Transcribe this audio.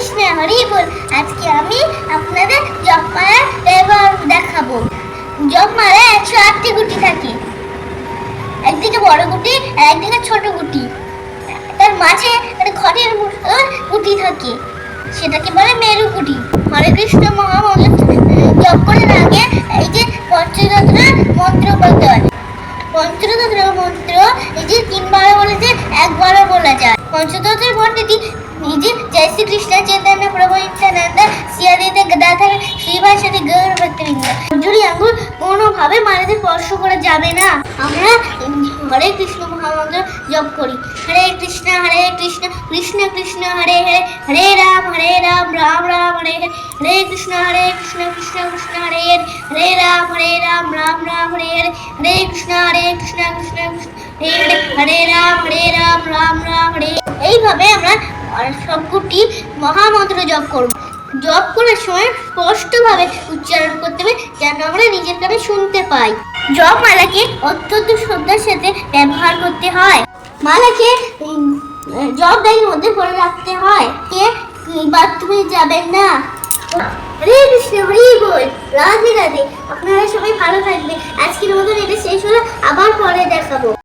কৃষ্ণ হরি বল, আজকে আমি আপনাদের জপমালা এবার দেখাবো। জপমালা একশো আটটি গুটি থাকে। একদিকে বড় গুটি একদিকে ছোট গুটি। তার মাঝে একটা ঘরের গুটি থাকে। সেটাকে বলে মেরু গুটি। হরে কৃষ্ণ মহামন্ত্র। জপ করার আগে এই যে পঞ্চতন্ত্র মন্ত্র বলতে হয়। পঞ্চতন্ত্র মন্ত্র এই যে তিনবার বলেছে, একবারও বলা যায়। পঞ্চতন্ত্রের মন্ত্রটি নিজে জয় শ্রী কোনোভাবে মাটিতে স্পর্শ করা যাবে না। আমরা হরে কৃষ্ণ মহামন্ত্র জপ করি। হরে কৃষ্ণ হরে কৃষ্ণ কৃষ্ণ কৃষ্ণ, হরে হরে হরে রাম হরে রাম রাম রাম, হরে হরে হরে কৃষ্ণ হরে কৃষ্ণ কৃষ্ণ কৃষ্ণ, হরে হরে হরে রাম হরে রাম রাম রাম, হরে হরে হরে কৃষ্ণ হরে কৃষ্ণ কৃষ্ণ কৃষ্ণ, হরে হরে হরে রাম হরে রাম রাম রাম হরে। এইভাবে আমরা সবগুটি মহামন্ত্র জপ করব। জপ করার সময় স্পষ্টভাবে উচ্চারণ করতে হবে, যেন আমরা নিজের কানে শুনতে পাই। জপ মালাকে অত্যন্ত শ্রদ্ধার সাথে ব্যবহার করতে হয়। মালাকে জপ ডাইয়ের মধ্যে ভরে রাখতে হয়। কে বাথরুমে যাবেন না। হরে কৃষ্ণ, হরি বল। রাধে রাধে। আপনারা সবাই ভালো থাকবে আজকের মতন এটা শেষ হলো, আবার পরে দেখাবো।